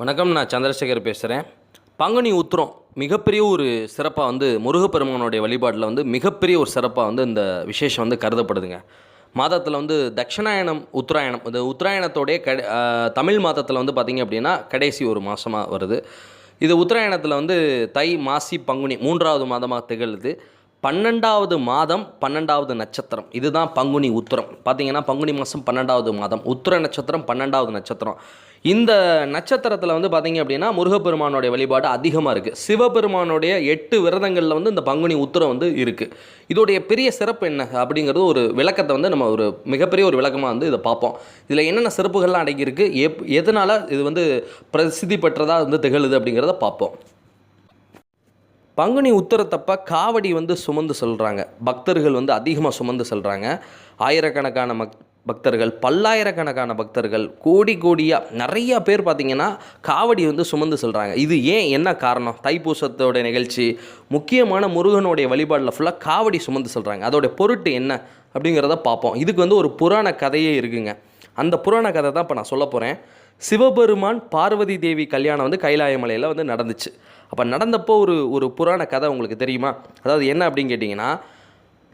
வணக்கம் நான் சந்திரசேகர் பேசுகிறேன் பங்குனி உத்திரம் மிகப்பெரிய ஒரு சிறப்பாக வந்து முருகப்பெருமானுடைய வழிபாட்டில் வந்து மிகப்பெரிய ஒரு சிறப்பாக வந்து இந்த விசேஷம் வந்து கருதப்படுதுங்க. மாதத்தில் வந்து தட்சிணாயனம் உத்தராயணம் இந்த உத்தராயணத்தோடைய கட தமிழ் மாதத்தில் வந்து பார்த்திங்க அப்படின்னா கடைசி ஒரு மாதமாக வருது. இது உத்தராயணத்தில் வந்து தை மாசி பங்குனி மூன்றாவது மாதமாக திகழுது. பன்னெண்டாவது மாதம் பன்னெண்டாவது நட்சத்திரம். இதுதான் பங்குனி உத்திரம். பார்த்தீங்கன்னா பங்குனி மாதம் பன்னெண்டாவது மாதம். உத்திர நட்சத்திரம் பன்னெண்டாவது நட்சத்திரம். இந்த நட்சத்திரத்தில் வந்து பார்த்தீங்க அப்படின்னா முருகப்பெருமானுடைய வழிபாடு அதிகமாக இருக்குது சிவபெருமானுடைய எட்டு விரதங்களில் வந்து இந்த பங்குனி உத்திரம் வந்து இருக்குது இதோடைய பெரிய சிறப்பு என்ன? அப்படிங்கிறது ஒரு விளக்கத்தை வந்து நம்ம ஒரு மிகப்பெரிய ஒரு விளக்கமாக வந்து இதை பார்ப்போம். இதில் என்னென்ன சிறப்புகள்லாம் அடங்கியிருக்கு? எப் எதனால் இது வந்து பிரசித்தி பெற்றதாக வந்து திகழுது அப்படிங்கிறத பார்ப்போம். பங்குனி உத்தரத்தப்ப காவடி வந்து சுமந்து செல்கிறாங்க பக்தர்கள் வந்து அதிகமாக சுமந்து செல்கிறாங்க ஆயிரக்கணக்கான மக் பக்தர்கள் பல்லாயிரக்கணக்கான பக்தர்கள் கோடி கோடியாக நிறையா பேர் பார்த்திங்கன்னா காவடி வந்து சுமந்து செல்கிறாங்க இது ஏன் என்ன காரணம்? தைப்பூசத்தோட நிகழ்ச்சி முக்கியமான முருகனுடைய வழிபாடில் ஃபுல்லாக காவடி சுமந்து செல்கிறாங்க அதோடைய பொருட்டு என்ன அப்படிங்கிறத பார்ப்போம் இதுக்கு வந்து ஒரு புராண கதையே இருக்குங்க. அந்த புராண கதை தான் இப்போ நான் சொல்ல போகிறேன் சிவபெருமான் பார்வதி தேவி கல்யாணம் வந்து கைலாயமலையில் வந்து நடந்துச்சு. அப்போ நடந்தப்போ ஒரு ஒரு புராண கதை உங்களுக்கு தெரியுமா? அதாவது என்ன அப்படின்னு கேட்டிங்கன்னா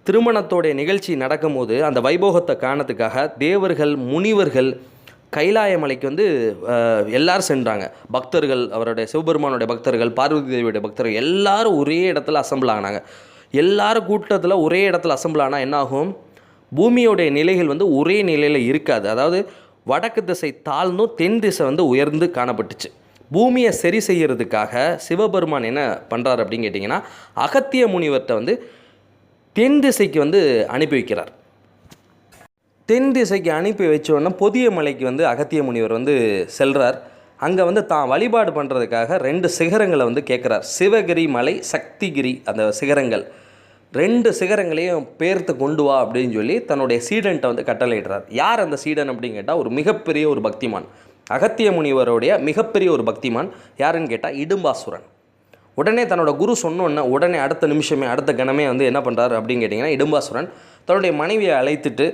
திருமணத்தோடைய நிகழ்ச்சி நடக்கும்போது அந்த வைபோகத்தை காணத்துக்காக தேவர்கள் முனிவர்கள் கைலாயமலைக்கு வந்து எல்லாரும் சென்றாங்க. பக்தர்கள் அவருடைய சிவபெருமானுடைய பக்தர்கள் பார்வதி தேவியுடைய பக்தர்கள் எல்லாரும் ஒரே இடத்துல அசம்பிள் ஆனாங்க. எல்லாரும் கூட்டத்தில் ஒரே இடத்துல அசம்பிள் ஆனால் என்னாகும்? பூமியோடைய நிலைகள் வந்து ஒரே நிலையில் இருக்காது. அதாவது வடக்கு திசை தாழ்ந்தும் தென் திசை வந்து உயர்ந்து காணப்பட்டுச்சு. பூமியை சரி செய்யறதுக்காக சிவபெருமான் என்ன பண்ணுறாரு அப்படின்னு கேட்டிங்கன்னா அகத்திய முனிவர்கிட்ட வந்து தென் திசைக்கு வந்து அனுப்பி வைக்கிறார். தென் திசைக்கு அனுப்பி வச்சோடனே புதிய பொதிய மலைக்கு வந்து அகத்திய முனிவர் வந்து செல்கிறார் அங்கே வந்து தான் வழிபாடு பண்ணுறதுக்காக ரெண்டு சிகரங்களை வந்து கேட்குறார். சிவகிரி மலை சக்திகிரி அந்த சிகரங்கள். ரெண்டு சிகரங்களையும் பேர்த்து கொண்டு வா அப்படின்னு சொல்லி தன்னுடைய சீடன்ட்ட வந்து கட்டளையிடுறார். யார் அந்த சீடன் அப்படின்னு கேட்டால் ஒரு மிகப்பெரிய ஒரு பக்திமான். அகத்திய முனிவருடைய மிகப்பெரிய ஒரு பக்திமான் யாருன்னு கேட்டால் இடும்பாசுரன். உடனே தன்னோட குரு சொன்னோன்னே உடனே அடுத்த நிமிஷமே அடுத்த கணமே வந்து என்ன பண்ணுறாரு அப்படின்னு கேட்டிங்கன்னா இடும்பாசுரன் தன்னுடைய மனைவியை அழைத்துட்டு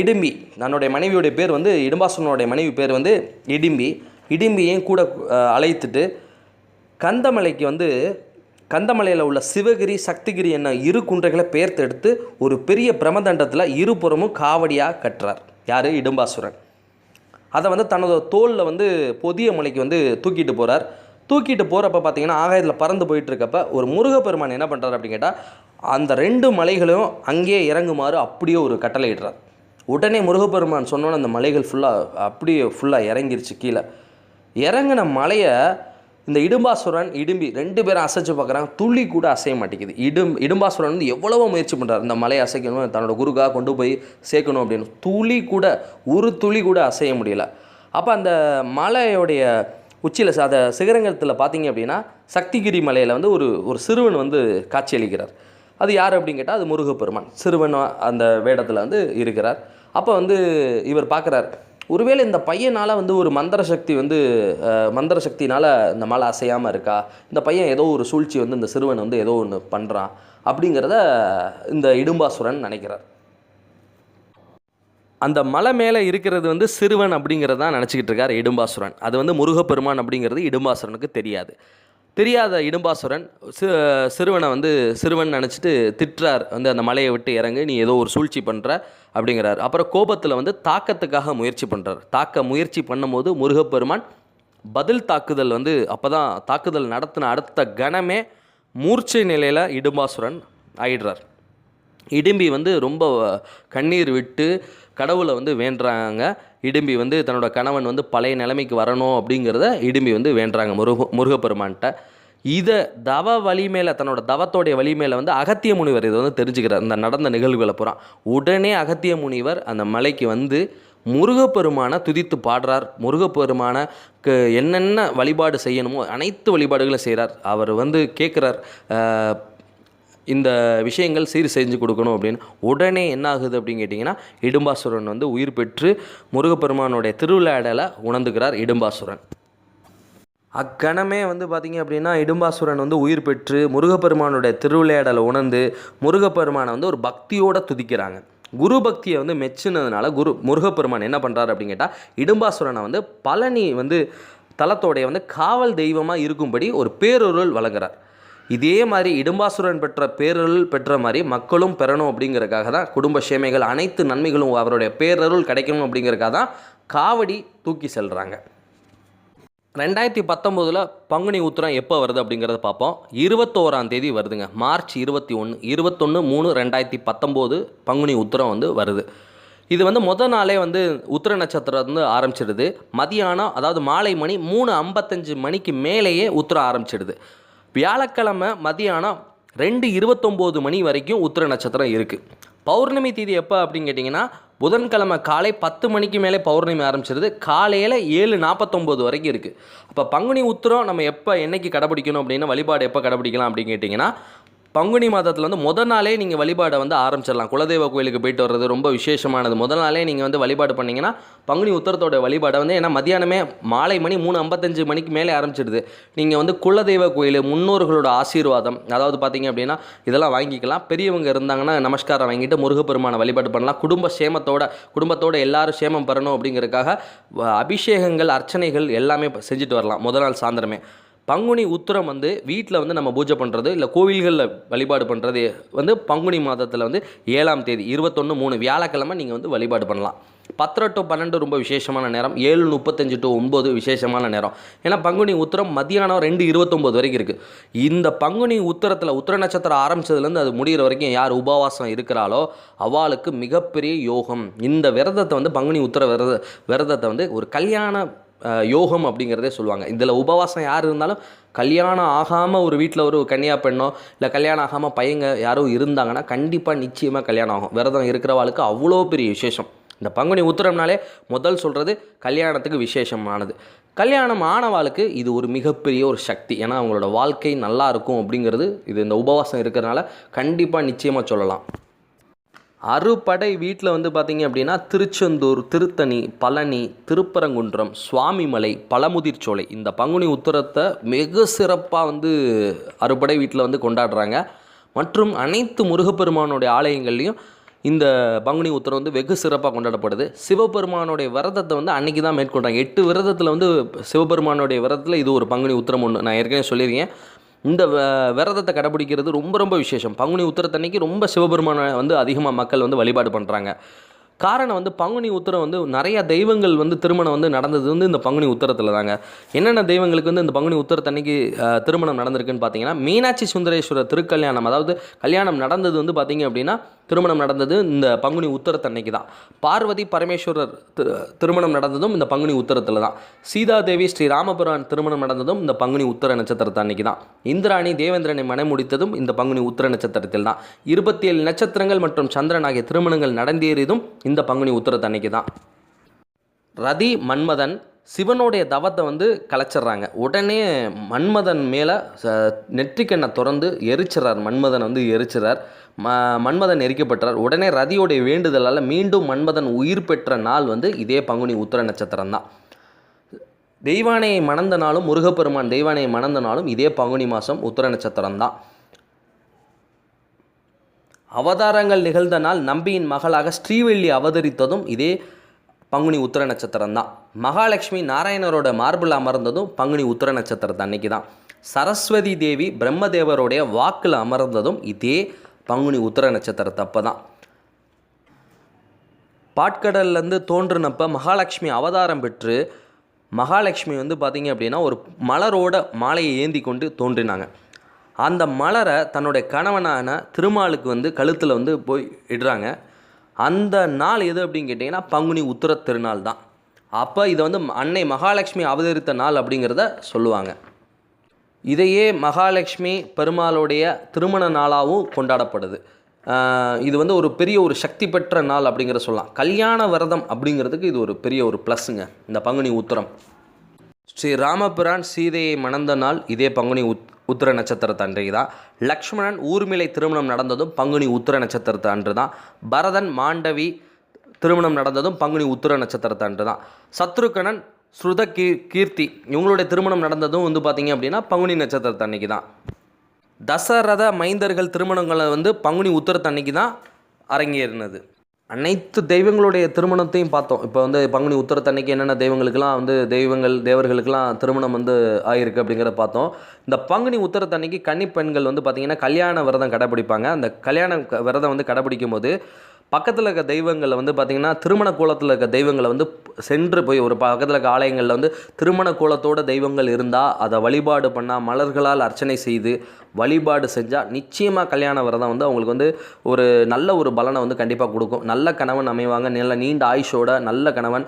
இடும்பி. தன்னுடைய மனைவியுடைய பேர் வந்து இடும்பாசுரனுடைய மனைவி பேர் வந்து இடிம்பி. இடிம்பியையும் கூட அழைத்துட்டு கந்தமலைக்கு வந்து கந்தமலையில் உள்ள சிவகிரி சக்திகிரி என்ன இரு குன்றைகளை பெயர்த்தெடுத்து ஒரு பெரிய பிரமதண்டத்தில் இருபுறமும் காவடியாக கட்டுறார். யார்? இடும்பாசுரன். அதை வந்து தனது தோலில் வந்து பொதிய மலைக்கு வந்து தூக்கிட்டு போகிறார் தூக்கிட்டு போகிறப்ப பார்த்தீங்கன்னா ஆகாயத்தில் பறந்து போயிட்டுருக்கப்ப ஒரு முருகப்பெருமான் என்ன பண்ணுறாரு அப்படின்னு கேட்டால் அந்த ரெண்டு மலைகளையும் அங்கேயே இறங்குமாறு அப்படியே ஒரு கட்டளை இடுறார். உடனே முருகப்பெருமான் சொன்னோன்னே அந்த மலைகள் ஃபுல்லாக அப்படியே ஃபுல்லாக இறங்கிருச்சு கீழே. இறங்கின மலையை இந்த இடும்பாசுரன் இடும்பி ரெண்டு பேரும் அசைச்சு பார்க்குறாங்க. துளி கூட அசைய மாட்டேங்குது. இடும் இடும்பாசுரன் வந்து எவ்வளவோ முயற்சி பண்ணுறாரு இந்த மலையை அசைக்கணும் தன்னோட குருக்காக கொண்டு போய் சேர்க்கணும் அப்படின்னு. துளி கூட ஒரு துளி கூட அசைய முடியல. அப்போ அந்த மலையோடைய உச்சியில் அந்த சிகரங்கத்தில் பார்த்தீங்க அப்படின்னா சக்திகிரி மலையில் வந்து ஒரு ஒரு சிறுவன் வந்து காட்சியளிக்கிறார் அது யார் அப்படின்னு கேட்டால் அது முருகப்பெருமான். சிறுவன் அந்த வேடத்தில் வந்து இருக்கிறார். அப்போ வந்து இவர் பார்க்குறார் ஒருவேளை இந்த பையனால் வந்து ஒரு மந்திர சக்தி வந்து மந்திர சக்தினால் இந்த மலை அசையாமல் இருக்கா? இந்த பையன் ஏதோ ஒரு சூழ்ச்சி வந்து இந்த சிறுவன் வந்து ஏதோ ஒன்று பண்ணுறான் அப்படிங்கிறத இந்த இடும்பாசுரன் நினைக்கிறார். அந்த மலை மேலே இருக்கிறது வந்து சிறுவன் அப்படிங்கிறதான் நினச்சிக்கிட்டு இருக்கார் இடும்பாசுரன். அது வந்து முருகப்பெருமான் அப்படிங்கிறது இடும்பாசுரனுக்கு தெரியாது. தெரியாத இடும்பாசுரன் சி சிறுவனை வந்து சிறுவன் நினச்சிட்டு திட்டுறார். வந்து அந்த மலையை விட்டு இறங்கு நீ ஏதோ ஒரு சூழ்ச்சி பண்ணுற அப்படிங்கிறார். அப்புறம் கோபத்தில் வந்து தாக்கத்துக்காக முயற்சி பண்ணுறார் தாக்க முயற்சி பண்ணும்போது முருகப்பெருமான் பதில் தாக்குதல் வந்து அப்போ தான் தாக்குதல் நடத்தின அடுத்த கணமே மூர்ச்சை நிலையில் இடும்பாசுரன் ஆயிடுறார். இடும்பி வந்து ரொம்ப கண்ணீர் விட்டு கடவுளை வந்து வேண்டுறாங்க. இடும்பி வந்து தன்னோட கணவன் வந்து பழைய நிலைமைக்கு வரணும் அப்படிங்கிறத இடும்பி வந்து வேண்டுறாங்க. முருக முருகப்பெருமான்கிட்ட. இதை தவ வழி மேலே தன்னோட தவத்தோடைய வழி மேலே வந்து அகத்திய முனிவர் இதை வந்து தெரிஞ்சுக்கிறார். இந்த நடந்த நிகழ்வுகளை புறம் உடனே அகத்திய முனிவர் அந்த மலைக்கு வந்து முருகப்பெருமானை துதித்து பாடுறார். முருகப்பெருமானுக்கு என்னென்ன வழிபாடு செய்யணுமோ அனைத்து வழிபாடுகளும் செய்கிறார் அவர் வந்து கேட்குறார் இந்த விஷயங்கள் சீர் செஞ்சு கொடுக்கணும் அப்படின்னு உடனே என்ன ஆகுது அப்படின்னு கேட்டிங்கன்னா இடும்பாசுரன் வந்து உயிர் பெற்று முருகப்பெருமானுடைய திருவிளையாடலை உணர்ந்துக்கிறார் இடும்பாசுரன். அக்கணமே வந்து பார்த்திங்க அப்படின்னா இடும்பாசுரன் வந்து உயிர் பெற்று முருகப்பெருமானுடைய திருவிளையாடலை உணர்ந்து முருகப்பெருமானை வந்து ஒரு பக்தியோட துதிக்கிறாங்க. குரு பக்தியை வந்து மெச்சினதுனால குரு முருகப்பெருமான் என்ன பண்ணுறாரு அப்படின்னு கேட்டால் இடும்பாசுரனை வந்து பழனி வந்து தலத்தோடைய வந்து காவல் தெய்வமாக இருக்கும்படி ஒரு பேரொருள் வழங்குறார். இதே மாதிரி இடும்பாசுரன் பெற்ற பேரருள் பெற்ற மாதிரி மக்களும் பெறணும் அப்படிங்கிறதுக்காக தான் குடும்ப சேமைகள் அனைத்து நன்மைகளும் அவருடைய பேரருள் கிடைக்கணும் அப்படிங்கிறதுக்காக தான் காவடி தூக்கி செல்கிறாங்க ரெண்டாயிரத்தி பத்தொம்போதில் பங்குனி உத்திரம் எப்போ வருது அப்படிங்கிறத பார்ப்போம். இருபத்தோராம் தேதி வருதுங்க. மார்ச் இருபத்தி ஒன்று இருபத்தொன்று மூணு ரெண்டாயிரத்தி பத்தொம்போது பங்குனி உத்திரம் வந்து வருது. இது வந்து முத நாளே வந்து உத்திர நட்சத்திரம் வந்து ஆரம்பிச்சிடுது. மதியானம் அதாவது மாலை மணி மூணு ஐம்பத்தஞ்சு மணிக்கு மேலேயே உத்திரம் ஆரம்பிச்சிடுது. வியாழக்கிழமை மதியானம் ரெண்டு இருபத்தொம்போது மணி வரைக்கும் உத்திர நட்சத்திரம் இருக்குது பௌர்ணமி தேதி எப்போ அப்படின்னு கேட்டிங்கன்னா புதன்கிழமை காலை பத்து மணிக்கு மேலே பௌர்ணமி ஆரம்பிச்சிருது. காலையில் ஏழு நாற்பத்தொம்போது வரைக்கும் இருக்குது அப்போ பங்குனி உத்திரம் நம்ம எப்போ என்னைக்கு கடைப்பிடிக்கணும் அப்படின்னா வழிபாடு எப்போ கடைப்பிடிக்கலாம் அப்படின்னு கேட்டிங்கன்னா பங்குனி மாதத்தில் வந்து முதல் நாளே நீங்கள் வழிபாடை வந்து ஆரம்பிச்சிடலாம். குலதெய்வ கோயிலுக்கு போயிட்டு வர்றது ரொம்ப விசேஷமானது. முதல் நாளே நீங்கள் வந்து வழிபாடு பண்ணிங்கன்னா பங்குனி உத்தரத்தோட வழிபாடை வந்து ஏன்னா மதியானமே மாலை மணி மூணு ஐம்பத்தஞ்சு மணிக்கு மேலே ஆரம்பிச்சிடுது. நீங்கள் வந்து குலதெய்வ கோயில் முன்னோர்களோட ஆசீர்வாதம் அதாவது பார்த்தீங்க அப்படின்னா இதெல்லாம் வாங்கிக்கலாம். பெரியவங்க இருந்தாங்கன்னா நமஸ்காரம் வாங்கிட்டு முருகப்பெருமான வழிபாடு பண்ணலாம். குடும்ப சேமத்தோட குடும்பத்தோட எல்லாரும் சேமம் பெறணும் அப்படிங்கிறதுக்காக அபிஷேகங்கள் அர்ச்சனைகள் எல்லாமே செஞ்சுட்டு வரலாம். முதல் நாள் சாயந்தரமே. பங்குனி உத்திரம் வந்து வீட்டில் வந்து நம்ம பூஜை பண்ணுறது இல்லை கோவில்களில் வழிபாடு பண்ணுறது வந்து பங்குனி மாதத்தில் வந்து ஏழாம் தேதி இருபத்தொன்று மூணு வியாழக்கிழமை நீங்கள் வந்து வழிபாடு பண்ணலாம். பத்தரை டு பன்னெண்டு ரொம்ப விசேஷமான நேரம் ஏழு முப்பத்தஞ்சு டு ஒம்பது விசேஷமான நேரம். ஏன்னா பங்குனி உத்திரம் மத்தியானம் ரெண்டு இருபத்தொம்போது வரைக்கும் இருக்குது இந்த பங்குனி உத்திரத்தில் உத்திர நட்சத்திரம் ஆரம்பித்ததுலேருந்து அது முடிகிற வரைக்கும் யார் உபவாசம் இருக்கிறாளோ அவளுக்கு மிகப்பெரிய யோகம். இந்த விரதத்தை வந்து பங்குனி உத்திர விரத விரதத்தை வந்து ஒரு கல்யாண யோகம் அப்படிங்கிறதே சொல்லுவாங்க. இதில் உபவாசம் யார் இருந்தாலும் கல்யாணம் ஆகாமல் ஒரு வீட்டில் ஒரு கன்னியா பெண்ணோ இல்லை கல்யாணம் ஆகாமல் பையங்க யாரோ இருந்தாங்கன்னா கண்டிப்பாக நிச்சயமாக கல்யாணம் ஆகும். விரதம் இருக்கிறவாளுக்கு அவ்வளோ பெரிய விசேஷம். இந்த பங்குனி உத்திரம்னாலே முதல் சொல்கிறது கல்யாணத்துக்கு விசேஷமானது. கல்யாணம் ஆனவாளுக்கு இது ஒரு மிகப்பெரிய ஒரு சக்தி. ஏன்னா அவங்களோட வாழ்க்கை நல்லா இருக்கும் அப்படிங்கிறது இது இந்த உபவாசம் இருக்கிறனால கண்டிப்பாக நிச்சயமாக சொல்லலாம். அறுபடை வீட்டில் வந்து பார்த்தீங்க அப்படின்னா திருச்செந்தூர் திருத்தணி பழனி திருப்பரங்குன்றம் சுவாமிமலை பழமுதிர்ச்சோலை இந்த பங்குனி உத்தரத்தை மிக சிறப்பாக வந்து அறுபடை வீட்டில் வந்து கொண்டாடுறாங்க. மற்றும் அனைத்து முருகப்பெருமானுடைய ஆலயங்கள்லேயும் இந்த பங்குனி உத்திரம் வந்து வெகு சிறப்பாக கொண்டாடப்படுது. சிவபெருமானுடைய விரதத்தை வந்து அன்றைக்கி தான் மேற்கொண்டாங்க. எட்டு விரதத்தில் வந்து சிவபெருமானுடைய விரதத்தில் இது ஒரு பங்குனி உத்தரம் ஒன்று நான் ஏற்கனவே சொல்லியிருக்கேன். இந்த வ- விரதத்தை கடைபிடிக்கிறது ரொம்ப ரொம்ப விசேஷம். பங்குனி உத்திரத்தன்னைக்கு ரொம்ப சிவபெருமானை வந்து அதிகமாக மக்கள் வந்து வழிபாடு பண்ணுறாங்க காரணம் வந்து பங்குனி உத்தரம் வந்து நிறைய தெய்வங்கள் வந்து திருமணம் வந்து நடந்தது வந்து இந்த பங்குனி உத்தரத்தில் தாங்க. என்னென்ன தெய்வங்களுக்கு வந்து இந்த பங்குனி உத்தரத்தன்னைக்கு திருமணம் நடந்திருக்குன்னு பார்த்தீங்கன்னா மீனாட்சி சுந்தரேஸ்வரர் திருக்கல்யாணம் அதாவது கல்யாணம் நடந்தது வந்து பார்த்தீங்க அப்படின்னா திருமணம் நடந்தது இந்த பங்குனி உத்தரத்தன்னைக்கு தான். பார்வதி பரமேஸ்வரர் திரு திருமணம் நடந்ததும் இந்த பங்குனி உத்தரத்தில் தான். சீதாதேவி ஸ்ரீ ராமபுரான் திருமணம் நடந்ததும் இந்த பங்குனி உத்தர நட்சத்திரத்து அன்னைக்கு தான். இந்திராணி தேவேந்திரனை மணமுடித்ததும் இந்த பங்குனி உத்திர நட்சத்திரத்தில் தான். இருபத்தி ஏழு நட்சத்திரங்கள் மற்றும் சந்திரன் ஆகிய திருமணங்கள் நடந்தேறியதும் இந்த பங்குனி உத்தரத்தன்னைக்கு தான். ரதி மன்மதன் சிவனுடைய தவத்தை வந்து கலைச்சிட்றாங்க. உடனே மன்மதன் மேலே நெற்றிக்கண்ணை திறந்து எரிச்சிறார் மன்மதன் வந்து எரிச்சிறார் ம மன்மதன் எரிக்கப்பட்டார். உடனே ரதியோடைய வேண்டுதலால் மீண்டும் மன்மதன் உயிர் பெற்ற நாள் வந்து இதே பங்குனி உத்திர நட்சத்திரம் தான். தெய்வானையை மணந்த நாளும் முருகப்பெருமான் தெய்வானையை மணந்த நாளும் இதே பங்குனி மாதம் உத்திர நட்சத்திரம் தான். அவதாரங்கள் நிகழ்ந்த நாள் நம்பியின் மகளாக ஸ்ரீவெள்ளி அவதரித்ததும் இதே பங்குனி உத்திர நட்சத்திரம் தான். மகாலட்சுமி நாராயணரோட மார்பிள் அமர்ந்ததும் பங்குனி உத்திர நட்சத்திரத்து அன்னைக்கு தான். சரஸ்வதி தேவி பிரம்மதேவருடைய வாக்கில் அமர்ந்ததும் இதே பங்குனி உத்திர நட்சத்திரத்து அப்போ தான். பாட்கடல்லேருந்து தோன்றினப்ப மகாலட்சுமி அவதாரம் பெற்று மகாலட்சுமி வந்து பார்த்திங்க அப்படின்னா ஒரு மலரோட மாலையை ஏந்தி கொண்டு தோன்றினாங்க. அந்த மலரை தன்னுடைய கணவனான திருமாலுக்கு வந்து கழுத்தில் வந்து போய் இடுறாங்க. அந்த நாள் எது அப்படின்னு கேட்டிங்கன்னா பங்குனி உத்திர திருநாள் தான். அப்போ இதை வந்து அன்னை மகாலட்சுமி அவதரித்த நாள் அப்படிங்கிறத சொல்லுவாங்க. இதையே மகாலட்சுமி பெருமாளுடைய திருமண நாளாகவும் கொண்டாடப்படுது. இது வந்து ஒரு பெரிய ஒரு சக்தி பெற்ற நாள் அப்படிங்கிற சொல்லலாம். கல்யாண விரதம் அப்படிங்கிறதுக்கு இது ஒரு பெரிய ஒரு ப்ளஸ்ஸுங்க. இந்த பங்குனி உத்திரம். ஸ்ரீ ராமபிரான் சீதையை மணந்த நாள். இதே பங்குனி உத் உத்திர நட்சத்திரத்து அன்றைக்கு தான் லக்ஷ்மணன் ஊர்மிளை திருமணம் நடந்ததும் பங்குனி உத்திர நட்சத்திரத்து அன்று தான் பரதன் மாண்டவி திருமணம் நடந்ததும் பங்குனி உத்திர நட்சத்திரத்தன்று தான் சத்ருகணன் ஸ்ருத கீ கீர்த்தி இவங்களுடைய திருமணம் நடந்ததும் வந்து பார்த்தீங்க அப்படின்னா பங்குனி நட்சத்திரத்தன்னைக்கு தான் தசரத மைந்தர்கள் திருமணங்களை வந்து பங்குனி உத்திரத்தன்னைக்கு தான் அரங்கேறினது. அனைத்து தெய்வங்களுடைய திருமணத்தையும் பார்த்தோம். இப்போ வந்து பங்குனி உத்தரத்தன்னைக்கு என்னென்ன தெய்வங்களுக்கெல்லாம் வந்து தெய்வங்கள் தேவர்களுக்கெல்லாம் திருமணம் வந்து ஆகியிருக்கு அப்படிங்கிறத பார்த்தோம். இந்த பங்குனி உத்தரத்தன்னைக்கு கன்னி பெண்கள் வந்து பார்த்திங்கன்னா கல்யாண விரதம் கடைப்பிடிப்பாங்க அந்த கல்யாண க- விரதம் வந்து கடைப்பிடிக்கும் போது பக்கத்தில் இருக்க தெய்வங்களை வந்து பார்த்திங்கன்னா திருமண கோலத்தில் இருக்க தெய்வங்களை வந்து சென்று போய் ஒரு பக்கத்தில் இருக்க ஆலயங்களில் வந்து திருமண கோலத்தோட தெய்வங்கள் இருந்தால் அதை வழிபாடு பண்ணால் மலர்களால் அர்ச்சனை செய்து வழிபாடு செஞ்சால் நிச்சயமாக கல்யாண விரதம் வந்து அவங்களுக்கு வந்து ஒரு நல்ல ஒரு பலனை வந்து கண்டிப்பாக கொடுக்கும். நல்ல கணவன் அமைவாங்க. நல்ல நீண்ட ஆயுஷோட நல்ல கணவன்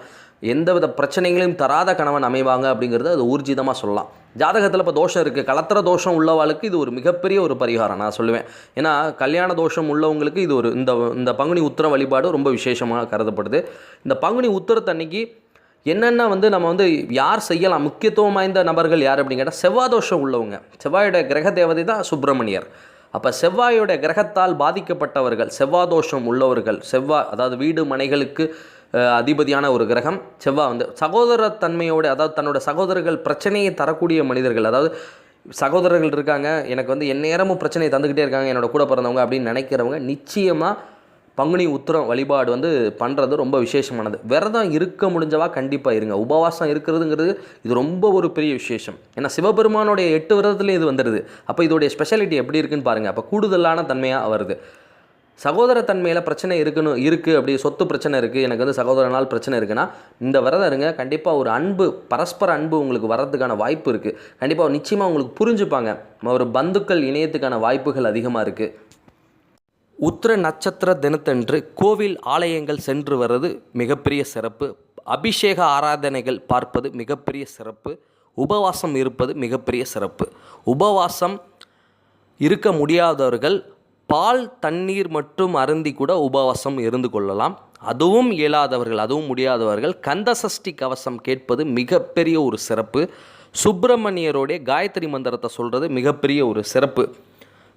எந்தவித பிரச்சனைகளையும் தராத கணவன் அமைவாங்க அப்படிங்கிறது அது ஊர்ஜிதமாக சொல்லலாம். ஜாதகத்தில் இப்போ தோஷம் இருக்குது கலத்திர தோஷம் உள்ளவாளுக்கு இது ஒரு மிகப்பெரிய ஒரு பரிகாரம் நான் சொல்லுவேன். ஏன்னா கல்யாண தோஷம் உள்ளவங்களுக்கு இது ஒரு இந்த இந்த பங்குனி உத்திர வழிபாடு ரொம்ப விசேஷமாக கருதப்படுது. இந்த பங்குனி உத்தரத்தன்னைக்கு என்னென்ன வந்து நம்ம வந்து யார் செய்யலாம்? முக்கியத்துவம் வாய்ந்த நபர்கள் யார் அப்படின்னு கேட்டால் செவ்வாதோஷம் உள்ளவங்க. செவ்வாயோட கிரக தேவதை தான் சுப்பிரமணியர். அப்போ செவ்வாயோட கிரகத்தால் பாதிக்கப்பட்டவர்கள் செவ்வாதோஷம் உள்ளவர்கள் செவ்வாய் அதாவது வீடு மனைகளுக்கு அதிபதியான ஒரு கிரகம் செவ்வாய் வந்து சகோதரத்தன்மையோட அதாவது தன்னோட சகோதரர்கள் பிரச்சனையை தரக்கூடிய மனிதர்கள். அதாவது சகோதரர்கள் இருக்காங்க எனக்கு வந்து எந்நேரமும் பிரச்சனையை தந்துக்கிட்டே இருக்காங்க என்னோட கூட பிறந்தவங்க அப்படின்னு நினைக்கிறவங்க நிச்சயமாக பங்குனி உத்திரம் வழிபாடு வந்து பண்ணுறது ரொம்ப விசேஷமானது. விரதம் இருக்க முடிஞ்சவா கண்டிப்பாக இருங்க. உபவாசம் இருக்கிறதுங்கிறது இது ரொம்ப ஒரு பெரிய விசேஷம். ஏன்னா சிவபெருமானுடைய எட்டு விரதத்துலேயும் இது வந்துடுது அப்போ இதோடைய ஸ்பெஷாலிட்டி எப்படி இருக்குன்னு பாருங்கள் அப்போ கூடுதலான தன்மையாக வருது. சகோதரத்தன்மையில் பிரச்சனை இருக்குன்னு இருக்குது அப்படி சொத்து பிரச்சனை இருக்குது எனக்கு வந்து சகோதரனால் பிரச்சனை இருக்குன்னா இந்த விரதம் இருங்க. கண்டிப்பாக ஒரு அன்பு பரஸ்பர அன்பு உங்களுக்கு வர்றதுக்கான வாய்ப்பு இருக்குது கண்டிப்பாக நிச்சயமாக உங்களுக்கு புரிஞ்சுப்பாங்க. ஒரு பந்துக்கள் இணையத்துக்கான வாய்ப்புகள் அதிகமாக இருக்குது உத்திர நட்சத்திர தினத்தன்று கோவில் ஆலயங்கள் சென்று வர்றது மிகப்பெரிய சிறப்பு. அபிஷேக ஆராதனைகள் பார்ப்பது மிகப்பெரிய சிறப்பு. உபவாசம் இருப்பது மிகப்பெரிய சிறப்பு. உபவாசம் இருக்க முடியாதவர்கள் பால் தண்ணீர் மட்டும் அருந்தி கூட உபவாசம் இருந்து கொள்ளலாம். அதுவும் இயலாதவர்கள் அதுவும் முடியாதவர்கள் கந்த சஷ்டி கவசம் கேட்பது மிகப்பெரிய ஒரு சிறப்பு. சுப்பிரமணியருடைய காயத்ரி மந்திரத்தை சொல்கிறது மிகப்பெரிய ஒரு சிறப்பு.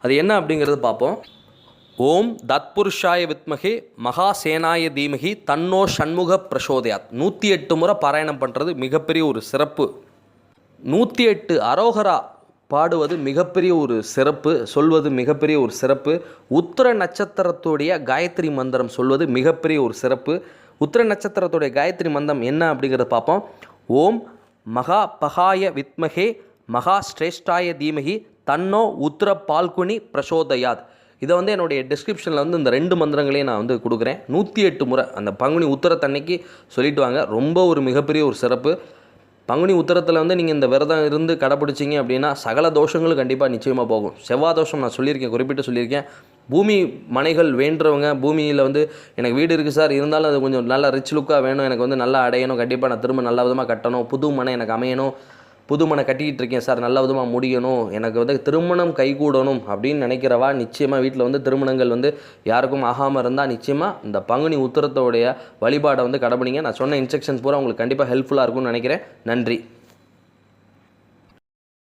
அது என்ன அப்படிங்கிறது பார்ப்போம். ஓம் தத்புருஷாய வித்மகே மகாசேனாய தீமகி தன்னோ சண்முக பிரசோதயாத். நூற்றி எட்டு முறை பாராயணம் பண்ணுறது மிகப்பெரிய ஒரு சிறப்பு. நூற்றி எட்டு அரோகரா பாடுவது மிகப்பெரிய ஒரு சிறப்பு சொல்வது மிகப்பெரிய ஒரு சிறப்பு. உத்திர நட்சத்திரத்துடைய காயத்ரி மந்திரம் சொல்வது மிகப்பெரிய ஒரு சிறப்பு. உத்திர நட்சத்திரத்துடைய காயத்ரி மந்திரம் என்ன அப்படிங்கிறத பார்ப்போம். ஓம் மகா பகாய வித்மகே மகா ஸ்ரேஷ்டாய தீமகி தன்னோ உத்திர பால்குனி பிரசோதயாத். இதை வந்து என்னுடைய டிஸ்கிரிப்ஷனில் வந்து இந்த ரெண்டு மந்திரங்களையும் நான் வந்து கொடுக்குறேன். நூற்றி எட்டு முறை அந்த பங்குனி உத்தரத்தன்னைக்கு சொல்லிட்டு வாங்க. ரொம்ப ஒரு மிகப்பெரிய ஒரு சிறப்பு. பங்குனி உத்தரத்தில் வந்து நீங்கள் இந்த விரதம் இருந்து கடைப்பிடிச்சிங்க அப்படின்னா சகல தோஷங்களும் கண்டிப்பாக நிச்சயமாக போகும். செவ்வாய் தோஷம் நான் சொல்லியிருக்கேன் குறிப்பிட்டு சொல்லியிருக்கேன். பூமி மனைகள் வேண்டுறவங்க பூமியில் வந்து எனக்கு வீடு இருக்குது சார் இருந்தாலும் அது கொஞ்சம் நல்லா ரிச் லுக்காக வேணும் எனக்கு வந்து நல்லா அடையணும் கண்டிப்பாக நான் திரும்ப நல்ல விதமாக கட்டணும் புது மனை எனக்கு அமையணும் புதுமனை கட்டிக்கிட்டு இருக்கேன் சார் நல்ல விதமாக முடியணும் எனக்கு வந்து திருமணம் கைகூடணும் அப்படின்னு நினைக்கிறவா நிச்சயமாக வீட்டில் வந்து திருமணங்கள் வந்து யாருக்கும் ஆகாமல் இருந்தால் நிச்சயமாக இந்த பங்குனி உத்தரத்தோடைய வழிபாடை வந்து கடைபிடிங்க. நான் சொன்ன இன்ஸ்ட்ரக்ஷன்ஸ் பூரா உங்களுக்கு கண்டிப்பாக ஹெல்ப்ஃபுல்லாக இருக்கும்னு நினைக்கிறேன். நன்றி.